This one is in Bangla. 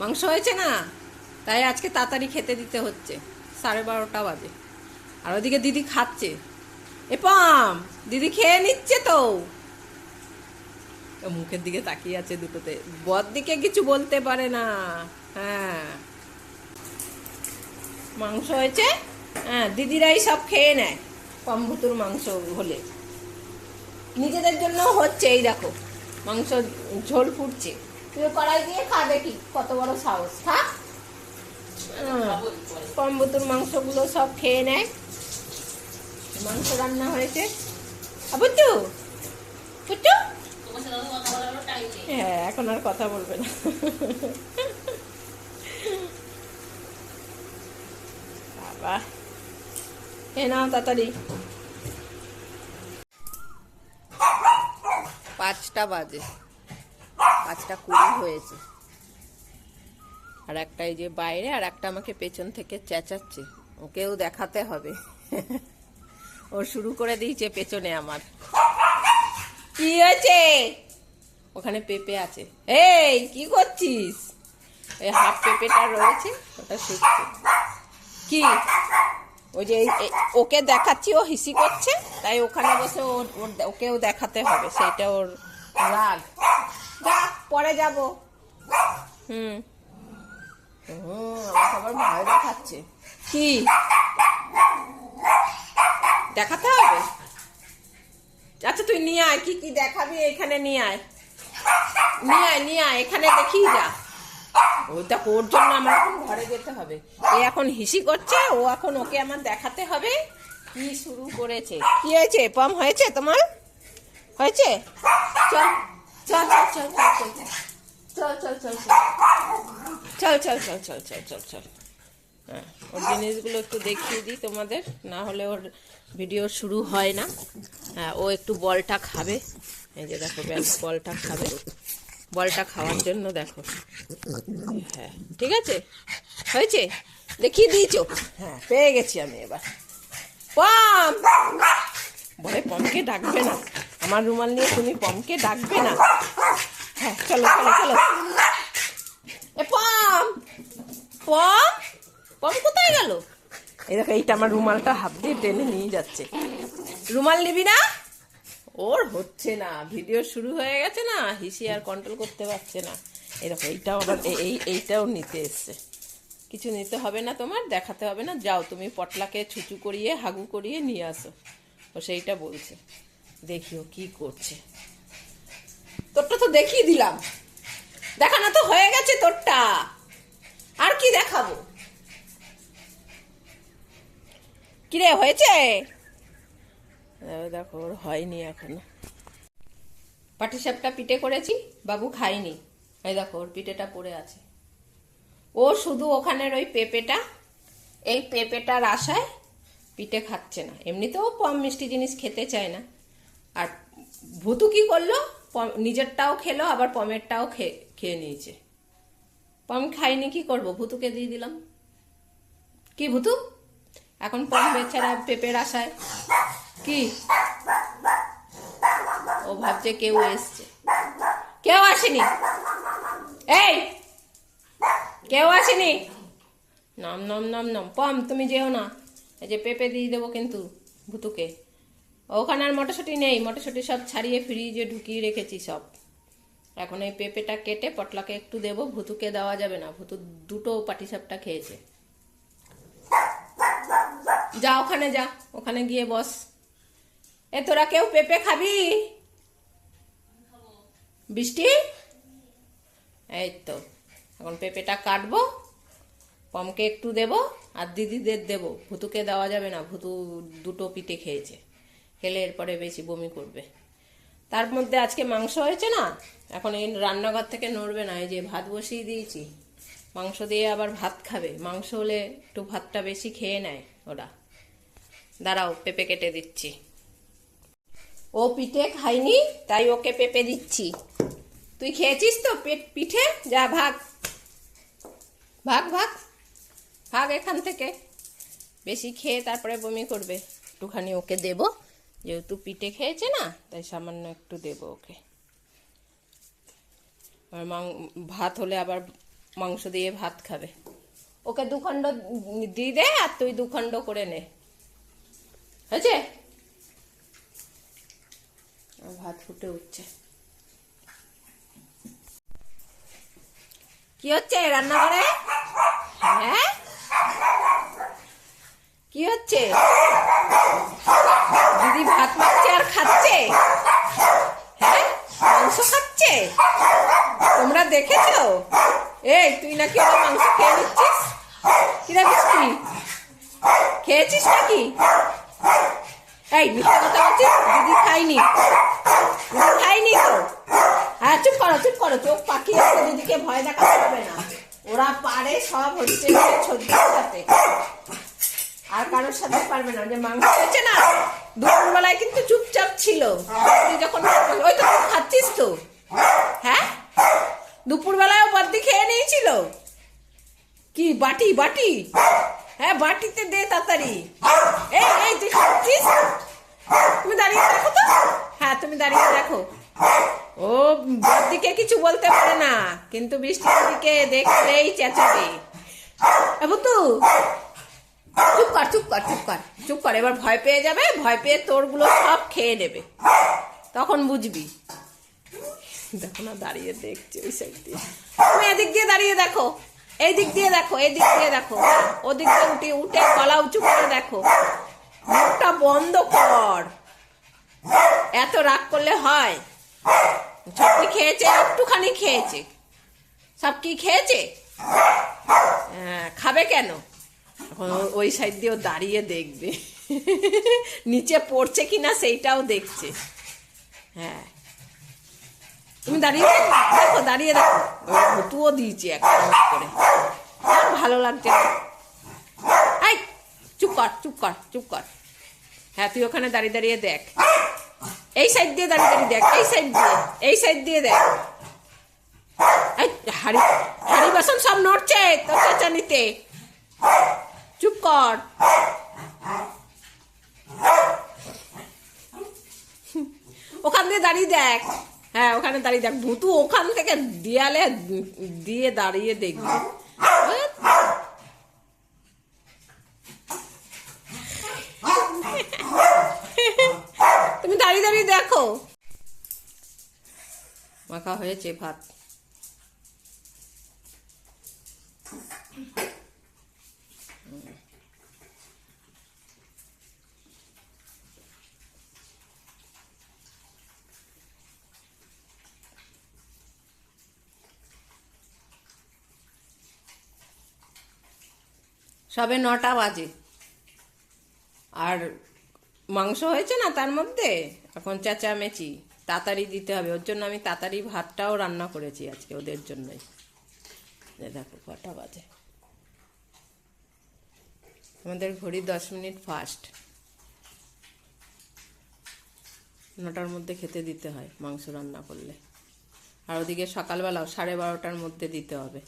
মাংস হয়েছে না? তাই আজকে তাড়াতাড়ি খেতে দিতে হচ্ছে। সাড়ে বারোটা বাজে। আর ওদিকে দিদি খাচ্ছে। এ পাম দিদি খেয়ে নিচ্ছে তো মুখের দিকে তাকিয়ে আছে দুটোতে। বর দিকে কিছু বলতে পারে না। হ্যাঁ। মাংস হয়েছে? হ্যাঁ দিদিরাই সব খেয়ে নেয় কম্বুতুর মাংস হলে। নিজেদের জন্য হচ্ছে, এই দেখো। মাংস ঝোল ফুটছে। কড়াই দিয়ে খা দেখি কত বড় সাহস খা কম্বুতুর মাংসগুলো সব খেয়ে নেয় মাংস রান্না হয়েছে। বুঝছ বুঝছ হ্যাঁ এখন আর কথা বলবে না। বাবা। এ নাও তাড়াতাড়ি। পাঁচটা বাজে। পাঁচটা কুড়ি হয়েছে। আর একটা এই যে বাইরে, আর একটা আমাকে পেছন থেকে চেঁচাচ্ছে। ওকেও দেখাতে হবে। ও শুরু করে দিয়েছে পেছনে আমার। কি হয়েছে? ওখানে পেঁপে আছে। এই, কি করছিস? এই হাফ পেঁপেটা রয়েছে, ওটা শুকছে। কি? ওই যে ওকে দেখাচ্ছি, ও হিসি করছে, তাই ওখানে বসে ওর, ওকেও দেখাতে হবে। সেইটা ওর রাগ। পরে যাব। হুম। হুম আমাকে আবার ভয় দেখাচ্ছে কি? দেখাতে হবে? আচ্ছা তুই নিয়ে আয় কি কি দেখাবি এখানে নিয়ে আয়। নিয়ে আয় নিয়ে আয় এখানে দেখি যা। ও দেখ ওর জন্য আমার এখন ঘরে যেতে হবে। এ এখন হিসি করছে ও এখন ওকে আমার দেখাতে হবে কি শুরু করেছে। কি হয়েছে? পাম হয়েছে তোমার? হয়েছে? চল। চল চল চল চল চল চল চল চল চল চল চল চল চল হ্যাঁ ওর জিনিসগুলো একটু দেখিয়ে দিই তোমাদের না হলে ওর ভিডিও শুরু হয় না হ্যাঁ ও একটু বলটা খাবে এই যে দেখো বলটা খাবে বলটা খাওয়ার জন্য দেখো হ্যাঁ ঠিক আছে হয়েছে দেখিয়ে দিয়েছ হ্যাঁ পেয়ে গেছি আমি এবার পম বলে পমকে ডাকবে না আমার রুমাল নিয়ে তুমি পমকে ডাকবে না। হ্যাঁ চলো চলো চলো। এ, পম! পম? পম কোথায় গেল? এই দেখো, এইটা আমার রুমালটা হাত দিয়ে টেনে নিয়ে যাচ্ছে। রুমাল নিবি না? ওর হচ্ছে না। ভিডিও শুরু হয়ে গেছে না, হিসি আর কন্ট্রোল করতে পারছে না। দেখো, এইটাও আবার এই, এইটাও নিতে এসছে। কিছু নিতে হবে না তোমার, দেখাতে হবে না। যাও, তুমি পটলাকে ছুচু করিয়ে, হাগু করিয়ে নিয়ে আসো। ও সেইটা বলছে। দেখিও কি করছে। তোরটা তো দেখিয়ে দিলাম। দেখানো তো হয়ে গেছে তোরটা। আর কি দেখাবো? কিরে, হয়েছে? দেখো, ওর হয়নি এখনও। পাটিসাপটা পিঠে করেছি, বাবু খাইনি এই দেখো, ওর পিঠেটা পড়ে আছে। ও শুধু ওখানের ওই পেঁপেটা, এই পেঁপেটার আশায় পিঠে খাচ্ছে না। এমনিতেও কম মিষ্টি জিনিস খেতে চায় না। আর ভুতু কি করল? নিজেরটাও খেলো, আবার পমেরটাও খেয়ে খেয়ে নিয়েছে। পম খাইনি কি করব? ভুতুকে দিয়ে দিলাম। কি ভুতু? এখন পম বেচারা পেঁপের আশায়। কি? ও ভাবছে কেউ এসছে। কেউ আসেনি। এই! কেউ আসেনি। নাম নাম নাম নাম। পম, তুমি যেও না। এই যে পেঁপে দিয়ে দেবো কিন্তু ভুতুকে। ওখানে আর মটরশুঁটি নেই, মটরশুঁটি সব ছাড়িয়ে ফ্রিজে ঢুকিয়ে রেখেছি সব। এখন এই পেঁপেটা কেটে পটলাকে একটু দেবো, ভুতুকে দেওয়া যাবে না, ভুতু দুটো পাটিসাপটা খেয়েছে। যা ওখানে যা, ওখানে গিয়ে বস। এ, তোরা কেউ পেঁপে খাবি? বৃষ্টি? এই তো, এখন পেঁপেটা কাটবো, পমকে একটু দেবো, আর দিদিদের দেবো, ভুতুকে দেওয়া যাবে না, ভুতু দুটো পিঠে খেয়েছে। খেলে এরপরে বেশি বমি করবে। তার মধ্যে আজকে মাংস হয়েছে না? এখন এই রান্নাঘর থেকে নড়বে না, এই যে ভাত বসিয়ে দিয়েছি। মাংস দিয়ে আবার ভাত খাবে। মাংস হলে একটু ভাতটা বেশি খেয়ে নেয় ওরা। দাঁড়াও, পেঁপে কেটে দিচ্ছি। ও পিঠে খাইনি তাই ওকে পেঁপে দিচ্ছি। তুই খেয়েছিস তো পেট পিঠে? যা, ভাগ। ভাগ ভাগ। ভাগ এখান থেকে। বেশি খেয়ে তারপরে বমি করবে। একটুখানি ওকে দেব। যেহেতু পিঠে খেয়েছে না, তাই সামান্য একটু দেব ওকে। আর ভাত হলে আবার মাংস দিয়ে ভাত খাবে। ওকে দুখণ্ড দিয়ে দে আর তুই দুখণ্ড করে নে। হয়েছে? ভাত ফুটে উঠছে। কি হচ্ছে রান্নাঘরে? হ্যাঁ? কি হচ্ছে? দিদি খাচ্ছে? হ্যাঁ? মাংস খাচ্ছে? তোমরা দেখেছ? এই, তুই নাকি ওরা মাংস খেয়ে নিচ্ছিস? কি কিরা মিষ্টি খেয়েছিস নাকি? এই, মিথ্যা কথা বলছিস? দিদি খাইনি দিদি খাইনি তো? হ্যাঁ চুপ করো চুপ করো, চোখ পাখি আছে, দিদিকে ভয় দেখাতে হবে না। ওরা পারে সব হচ্ছে ছদ্মের সাথে আর কারোর সাথে পারবে না, যে মাংস হয়েছে না। দুপুরবেলায় কিন্তু চুপচাপ ছিল। তুই যখন ওই তো খাচ্ছিস তো। হ্যাঁ? দুপুরবেলায় বদ্দি খেয়ে নিয়েছিল। কি বাটি বাটি? হ্যাঁ বাটিতে দে তাড়াতাড়ি। এই এই, তুই খাচ্ছিস? তুমি দাঁড়িয়ে দেখো তো। হ্যাঁ তুমি দাঁড়িয়ে দেখো। ও বদ্দিকে কিছু বলতে পারে না, কিন্তু বৃষ্টির দিকে দেখলেই চেঁচাবে। তো চুপ কর চুপ কর চুপ কর চুপ কর। এবার ভয় পেয়ে যাবে ভয় পেয়ে তোরগুলো সব খেয়ে নেবে। তখন বুঝবি। দেখো না দাঁড়িয়ে দেখছে ওই সাইড দিয়ে তুমি এদিক দিয়ে দাঁড়িয়ে দেখো এই দিক দিয়ে দেখো এই দিক দিয়ে দেখো। ওদিক দিয়ে উঠে উঠে গলা উঁচু করে দেখো। মুখটা বন্ধ কর। এত রাগ করলে হয়। সব কি খেয়েছে একটুখানি খেয়েছে। সব কি খেয়েছে? হ্যাঁ, খাবে কেন? এখন ওই সাইড দিয়েও দাঁড়িয়ে দেখবে। নিচে পড়ছে কিনা সেইটাও দেখছে। হ্যাঁ। তুমি দাঁড়িয়ে দেখো, দাঁড়িয়ে দেখো। ভতুও দিয়েছি একটা করে। ভালো লাগছে। না। এই চুপ কর চুপ কর চুপ কর। হ্যাঁ তুই ওখানে দাঁড়িয়ে দাঁড়িয়ে দেখ। এই সাইড দিয়ে দাঁড়িয়ে দাঁড়িয়ে দেখ এই সাইড দিয়ে এই সাইড দিয়ে দেখ। হাড়ি হাড়ি বাসন সব নড়ছে তোর চেঁচানিতে। চুপ কর। ওখান দিয়ে দাঁড়িয়ে দেখ। হ্যাঁ ওখানে দাঁড়িয়ে দেখ। ভুতু ওখান থেকে দেয়ালে দিয়ে দাঁড়িয়ে দেখবি। তুমি দাঁড়িয়ে দাঁড়িয়ে দেখো। মাখা হয়েছে ভাত। সবে নটা বাজে। আর মাংস হয়েছে না তার মধ্যে? এখন চেঁচামেচি। তাড়াতাড়ি দিতে হবে। ওর জন্য আমি তাড়াতাড়ি ভাতটাও রান্না করেছি আজকে ওদের জন্যই। দেখো, কটা বাজে। আমাদের ঘড়ি দশ মিনিট ফাস্ট। নটার মধ্যে খেতে দিতে হয় মাংস রান্না করলে। আর ওদিকে সকালবেলাও সাড়ে বারোটার মধ্যে দিতে হবে।